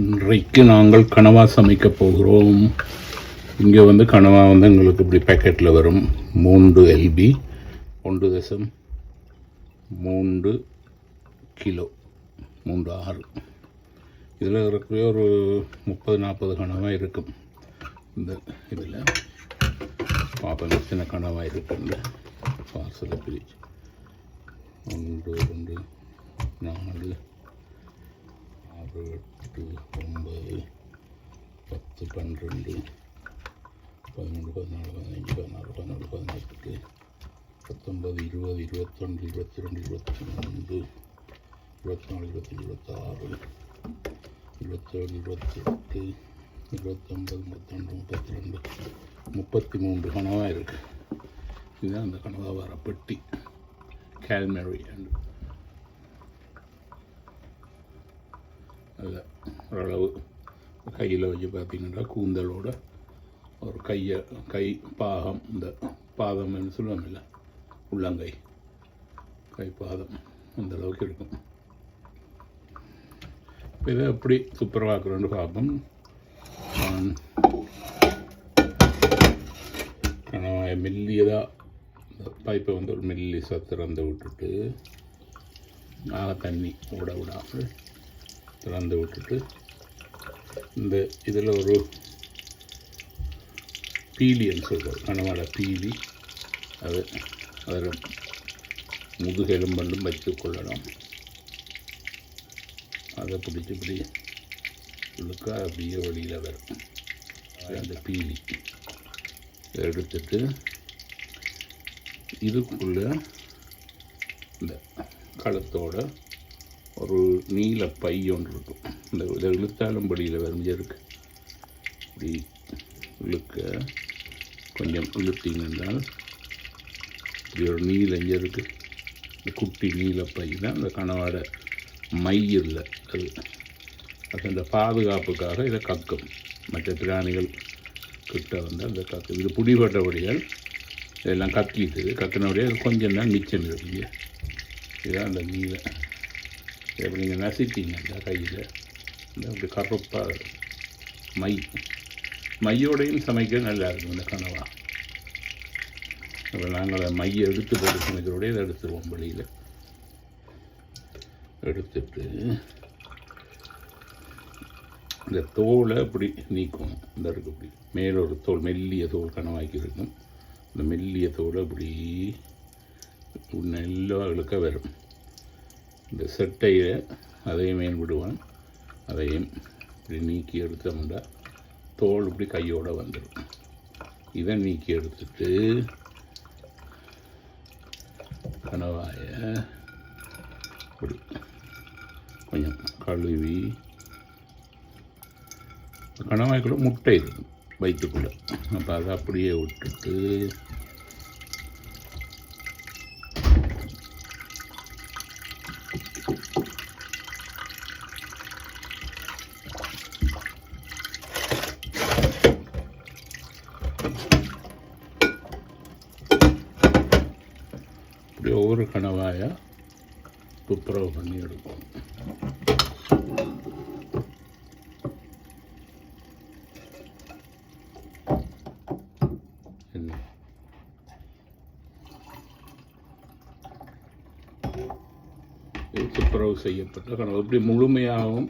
இன்றைக்கு நாங்கள் கனவா சமைக்க போகிறோம். இங்கே வந்து கனவா வந்து எங்களுக்கு இப்படி பேக்கெட்டில் வரும். மூன்று எல்பி ஒன்று தசம் மூன்று கிலோ மூன்று ஆறு. இதில் இருக்கவே ஒரு முப்பது நாற்பது கனவாக இருக்கும். இந்த இதில். பார்ப்போம் சின்ன கனவாக இருக்கு இந்த பார்சலை பிரிச்சு. ஒன்று ரெண்டு நாலு ஆறு எட்டு ஒன்பது பத்து பன்னிரெண்டு பதிமூணு பதினாலு பதினஞ்சு பதினாறு பதினாலு பதினெட்டு பத்தொன்பது இருபது இருபத்தொன்று இருபத்தி ரெண்டு இருபத்தி மூன்று இருபத்தி நாலு இருபத்தஞ்சி இருபத்தாறு இருபத்தேழு இருபத்தெட்டு இருபத்தொம்பது முப்பத்தொன்று முப்பத்தி ரெண்டு முப்பத்தி மூன்று கனவாக இருக்குது இதுதான் அந்த கனவாக வர பெட்டி கேல்மெரி அண்ட் அதில் ஓரளவு கையில் வச்சு பார்த்தீங்கன்னா கூந்தலோட ஒரு கையை கை பாகம் இந்த பாதம்னு சொல்லுவாங்க இல்லை உள்ளங்கை. கை பாதம் அந்த அளவுக்கு இருக்கும். இப்போ இதை எப்படி துப்புரவாக்குறோன்னு பார்ப்போம். நான் மெல்லியதாக இந்த பைப்பை வந்து ஒரு மெல்லி சத்திறந்து விட்டுட்டு ஆக தண்ணி விட விடாமல் திறந்து விட்டுட்டு இந்த இதில் ஒரு பீலின்னு சொல்கிறது கனவாட பீலி. அது அதில் முதுகெலும்பண்டும் வச்சு கொள்ளணும். அதை பிடிச்சி இப்படி உள்ளுக்கா அப்படியே வெளியில் வரும். அந்த பீலி. இதை எடுத்துட்டு இதுக்குள்ளே இந்த களத்தோட ஒரு நீல பை ஒன்று இருக்கும். இந்த இதை இழுத்தாலும் படியில் வரைஞ்சிருக்கு இப்படி இழுக்க கொஞ்சம் இழுத்தீங்கன்னா இப்படி ஒரு நீல இங்கே இருக்குது இந்த குட்டி நீல பை தான் அந்த கனவாட மை இல்லை. அது அது அந்த பாதுகாப்புக்காக இதை கக்கும். மற்ற பிராணிகள் கிட்ட வந்து அந்த கக்கு. இது பிடிபட்டபடியால் இதெல்லாம் கக்கிட்டு கக்கினபடியே அது கொஞ்சம் தான் மிச்சம் இருக்குங்க இதுதான் அந்த நீரை இப்போ நீங்கள் நசிட்டீங்க இந்த கையில் இந்த அப்படி கருப்பாக மை மையோடையும் சமைக்க நல்லா இருக்கும் இந்த கனவா அப்போ நாங்கள் மையை எடுத்து போட்டு சமைக்கிறோடய இதை எடுத்துருவோம் வெளியில் எடுத்துட்டு இந்த தோலை இப்படி நீக்கும் இந்த இருக்கு இப்படி மேலே ஒரு தோல் மெல்லிய தோல் கனவாக்கி இருக்கும் இந்த மெல்லிய தோலை இப்படி நல்லா இழுக்க வரும் இந்த செட்டையில் அதையும் மீன் அதையும் இப்படி நீக்கி எடுத்தோம்னா தோல் இப்படி கையோடு வந்துடும் இதை நீக்கி எடுத்துட்டு கணவாயை இப்படி கொஞ்சம் கழுவி கணவாய்க்குள்ள முட்டை இருக்கும் வயிற்றுக்குள்ளே. அப்போ அதை அப்படியே விட்டுட்டு இப்படி ஒவ்வொரு கணவாயாக துப்புரவு பண்ணி எடுக்கும் துப்புரவு செய்யப்பட்ட கனவு. இப்படி முழுமையாகவும்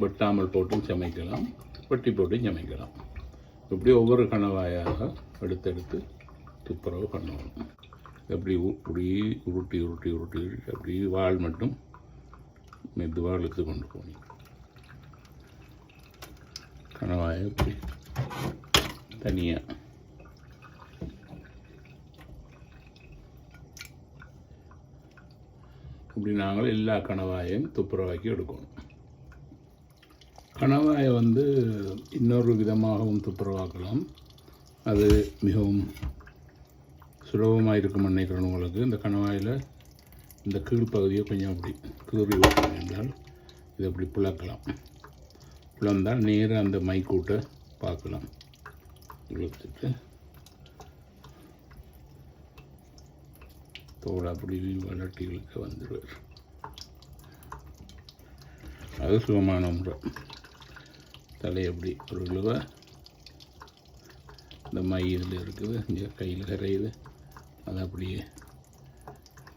வெட்டாமல் போட்டும் சமைக்கலாம். வெட்டி போட்டும் சமைக்கலாம். இப்படி ஒவ்வொரு கணவாயாக எடுத்தெடுத்து துப்புரவு பண்ணணும் அப்படி உ- உருட்டி உருட்டி உருட்டி உருட்டி அப்படி வால் மட்டும் மெதுவாக இழுத்து கொண்டு போனீங்க. கணவாயை இப்படி தனியாக இப்படி நாங்கள் எல்லா கணவாயையும் துப்புரவாக்கி எடுக்கணும். கணவாயை வந்து இன்னொரு விதமாகவும் துப்புரவாக்கலாம். அது மிகவும் சுலபமாக இருக்கும் நினைக்கிறேன் உங்களுக்கு இந்த கணவாயில் இந்த கீழ்ப்பகுதியை கொஞ்சம் அப்படி கீறி விட்டோம் என்றால் இதை அப்படி பிளக்கலாம். பிளந்தால் நேராக அந்த மைக்கூட்டை பார்க்கலாம். இழுத்துட்டு தோல் அப்படி வளர்த்தி இழுக்க வந்துடுவார். அது சுகமான முறை. தலை அப்படி ஒரு இந்த மை இதில் இருக்குது. இங்கே கையில் கரையுது. அதை அப்படியே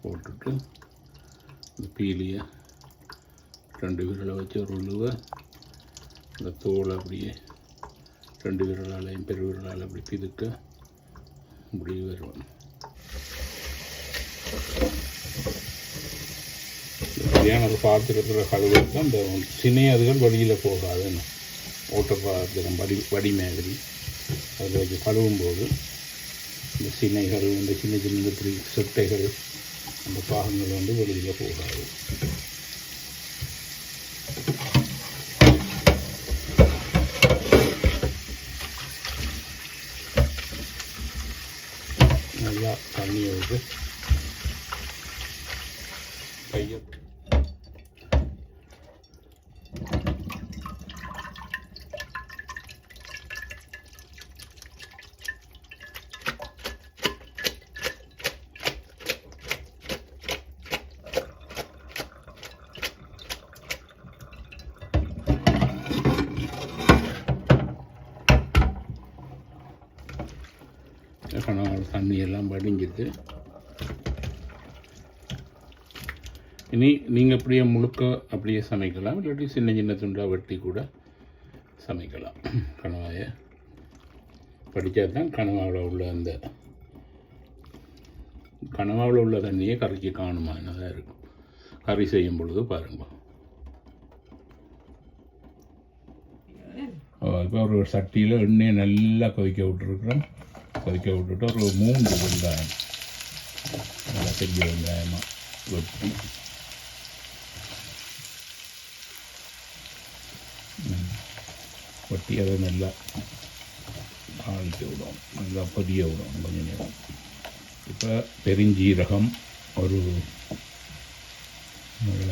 போட்டுட்டு இந்த பீலியை ரெண்டு விரலை வச்சு ஒரு உழுவை இந்த தோலை அப்படியே ரெண்டு விரலாலையும் பெரு விரலால் அப்படி பிதுக்க இப்படி வருவோம் சரியான பாத்திரத்தில் கழுவுறது அந்த சினையதுகள் வழியில் போகாதுன்னு. ஓட்ட பாத்திரம் வடி வடி மாதிரி. அதில் வச்சு கழுவும் போது இந்த சினைகள் இந்த சின்ன சின்ன இப்படி சொட்டைகள் அந்த பாகங்கள் வந்து வெளியில் போகாது. நல்லா தண்ணியை விட்டு கையை கணவன் தண்ணி வடிஞ்சிட்டு இனி நீங்கள் அப்படியே முழுக்க அப்படியே சமைக்கலாம். இல்லாட்டி சின்ன சின்ன துண்டாக வெட்டி கூட சமைக்கலாம். கணவாயை படித்தா தான் கனவாவில் உள்ள அந்த கனவாவில் உள்ள தண்ணியே கறிக்கு காணுமா? என்னதான் இருக்கும். கறி செய்யும் பொழுது பாருங்க. இப்போ ஒரு சட்டியில் எண்ணெயை நல்லா கொதிக்க விட்டுருக்குறோம் கொதிக்க விட்டுட்டு ஒரு மூன்று வெங்காயம் நல்லா பெரிய வெங்காயமாக வெட்டி வெட்டி அதை நல்லா தாளிக்க விடும் நல்லா பொரிய விடும் கொஞ்ச நேரம். இப்போ பெருஞ்சீரகம் ஒரு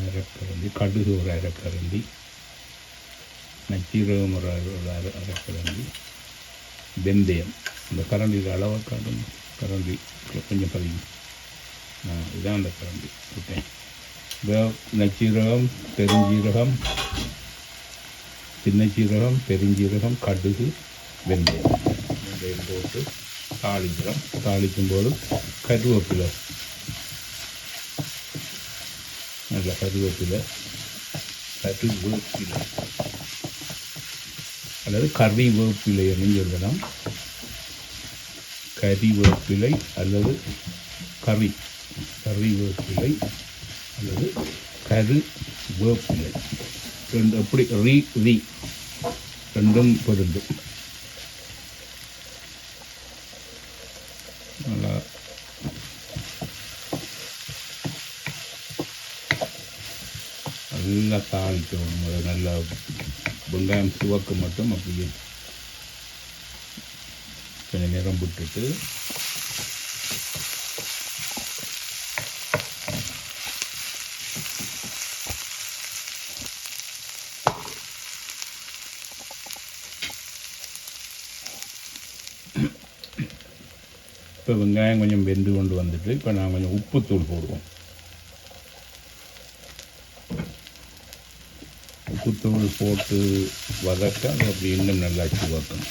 அரைக்கரண்டி கடுகு ஒரு அரைக்கரண்டி நச்சீரகம் ஒரு அரைக்கரண்டி வெந்தயம். இந்த கரண்டியில் அளவை காட்டும் கரண்டி கொஞ்சம் பதிவு ஆ இதான் அந்த கரண்டி. ஓகே. நச்சீரகம் பெருஞ்சீரகம் சின்ன சீரகம் பெருஞ்சீரகம் கடுகு வெந்தயம். வெந்தயம் போட்டு தாளிக்கிறோம். தாளிக்கும் போது கருவேப்பிலை. நல்ல கருவேப்பிலை. கருவேப்பிலை. அல்லது கறி வேப்பிலை அப்படின்னு சொல்லலாம். கறி வேப்பிலை அல்லது கறி கறி வேப்பிலை அல்லது கரு வேப்பிலை. ரெண்டு அப்படி ரீ ரீ. ரெண்டும் பொருந்தும். நல்லா. நல்லா தாளிக்கணும் அது நல்லா வெங்காயம் துவக்க மட்டும் அப்படியே கொஞ்சம் நேரம் விட்டுட்டு இப்போ வெங்காயம் கொஞ்சம் வெந்து கொண்டு வந்துட்டு இப்போ நான் கொஞ்சம் உப்புத்தூள் போடுவோம். தூள் போட்டு வதக்க அது அப்படி இன்னும் நல்லா சிவக்கணும்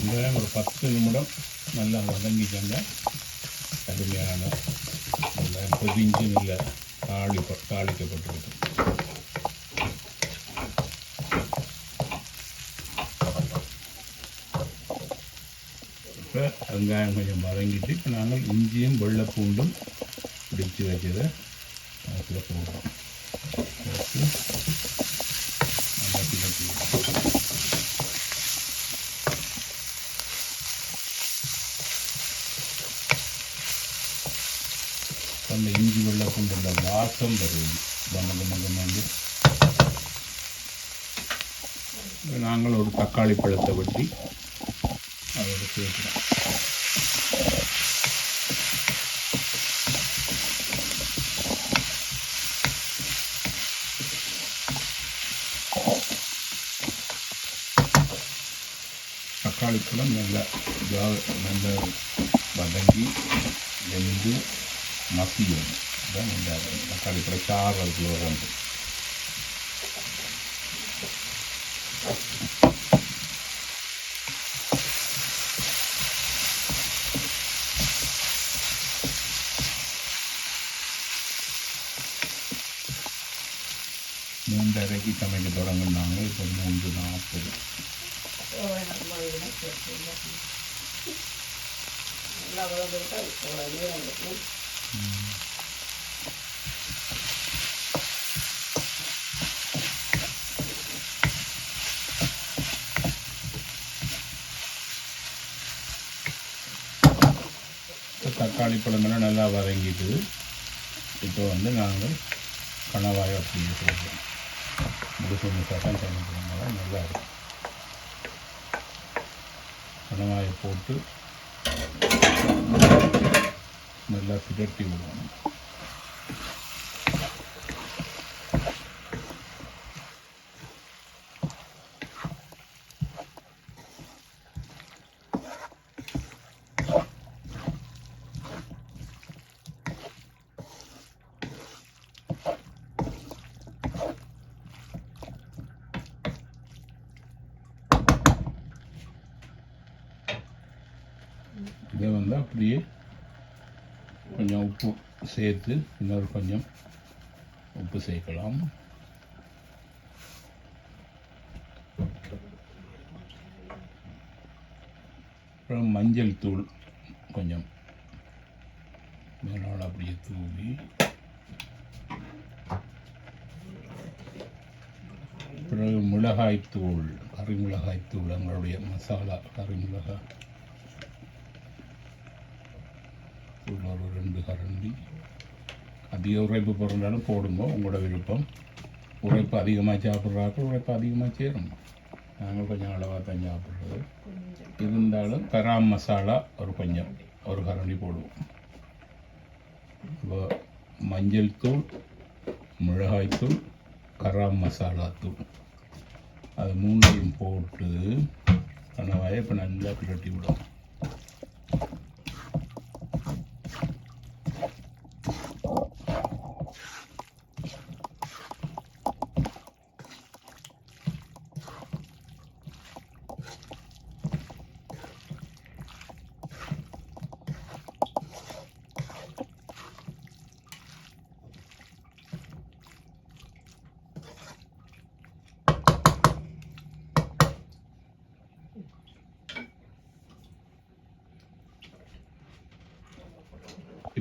வெங்காயம் ஒரு பத்து நிமிடம் நல்லா வதங்கிக்கங்க. கடுமையான நல்லா பொதிஞ்சு நல்ல தாளி தாளிக்கப்பட்டிருக்கு. இப்போ வெங்காயம் கொஞ்சம் வதங்கிட்டு இப்போ நாங்கள் இஞ்சியும் வெள்ளைப்பூண்டும் பிடிச்சு வச்சதை அதில் போடுறோம். போட்டு நல்லா பிடிச்சி கொண்டுள்ள வாசம் வரும் கமகமகமண்டு நாங்கள் ஒரு தக்காளி பழத்தை வெட்டி அதோடு சேர்க்கிறோம் தக்காளி பழம் நல்லா நல்லா வதங்கி வெந்து மசியணும் நல்லா இருக்கும். தக்காளி சாறு அதுக்குள்ள வரும் மூன்றரைக்கு சமைக்க தொடங்கினாங்க. இப்போ மூன்று நாற்பது. இப்போ தக்காளி பழமெல்லாம் நல்லா வதங்கிட்டு இப்போ வந்து நாங்கள் கணவாய் அப்படின்னு போடுறோம். முழுசு முழுசாக சமைக்கிறதுனால நல்லா இருக்கும். கணவாயை போட்டு நல்லா சுழட்டி விடுவோம் இதை வந்து அப்படியே கொஞ்சம் உப்பு சேர்த்து இன்னொரு கொஞ்சம் உப்பு சேர்க்கலாம். அப்புறம் மஞ்சள் தூள் கொஞ்சம் மேலோட அப்படியே தூவி. பிறகு மிளகாய்த்தூள் கறி மிளகாய்த்தூள் எங்களுடைய மசாலா கறி மிளகாய் தூள் ஒரு ரெண்டு கரண்டி. அதிக உரைப்பு பிறந்தாலும் போடுங்க உங்களோட விருப்பம். உரைப்பு அதிகமாக சாப்பிட்றாக்கள் உரைப்பு அதிகமாக சேரும். நாங்கள் கொஞ்சம் அளவாக தான் சாப்பிட்றது. இருந்தாலும் கராம் மசாலா ஒரு கொஞ்சம் ஒரு கரண்டி போடுவோம். இப்போ மஞ்சள் தூள் மிளகாய்த்தூள் கராம் மசாலா தூள். அது மூணையும் போட்டு கணவாயை இப்போ நல்லா பிரட்டி விடும்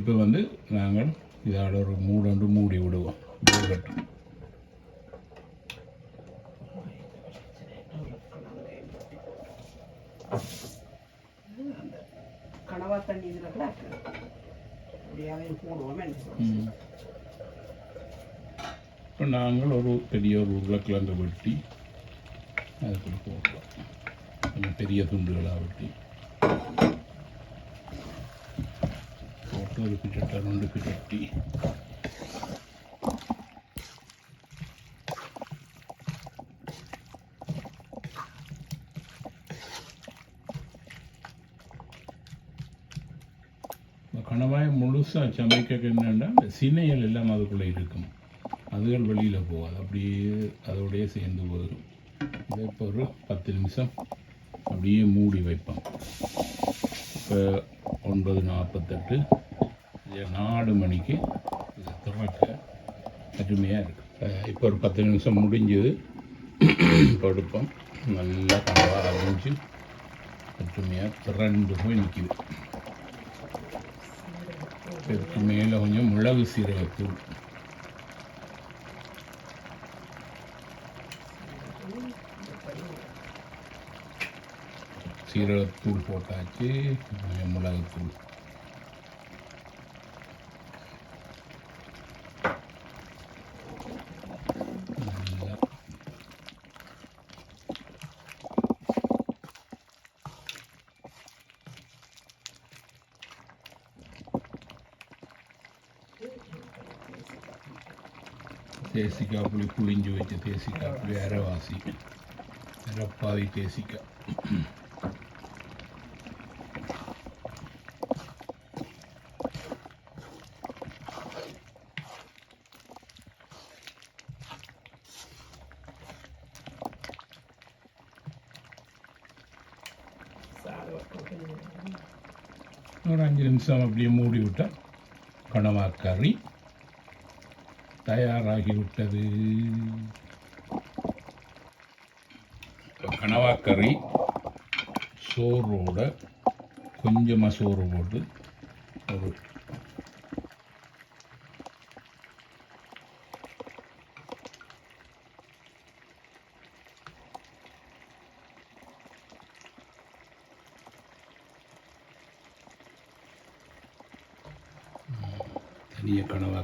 இப்போ வந்து நாங்கள் இதோட ஒரு மூடொன்று மூடி விடுவோம். வேகட்டும் கனவா தண்ணி இதில். இப்போ நாங்கள் ஒரு பெரிய ஒரு உருளைக்கிழங்கு வெட்டி அதுக்குள்ள போடுறோம் பெரிய துண்டுகளாக வெட்டி. போட்டு ஒரு பிட்டை ரெண்டு பிட்டி முழுசாக சமைக்க என்னன்னா சினைகள் எல்லாம் அதுக்குள்ளே இருக்கும். அதுகள் வெளியில் போகாது அப்படியே அதோடயே சேர்ந்து வரும் இதை இப்போ ஒரு பத்து நிமிஷம் அப்படியே மூடி வைப்போம். இப்போ ஒன்பது நாற்பத்தெட்டு. இது நாலு மணிக்கு இதை திறக்க அருமையாக இருக்குது இப்போ ஒரு பத்து நிமிஷம் முடிஞ்சது. படுப்போம். நல்லா கனவாக அரைஞ்சு அருமையாக திரண்டு போய் நிற்கிது இதுக்கு மேலே கொஞ்சம் மிளகு சீரகத்தூள் சீரகத்தூள் போட்டாச்சு. கொஞ்சம் மிளகுத்தூள் tesika puli puli njoi tesika puli ara wasi ara tesika Orang jenis sama beli mau utar, karena makan. தயாராகிவிட்டது. இப்ப சோறோட கொஞ்சமாக சோறு போட்டு ஒரு தனிய கனவா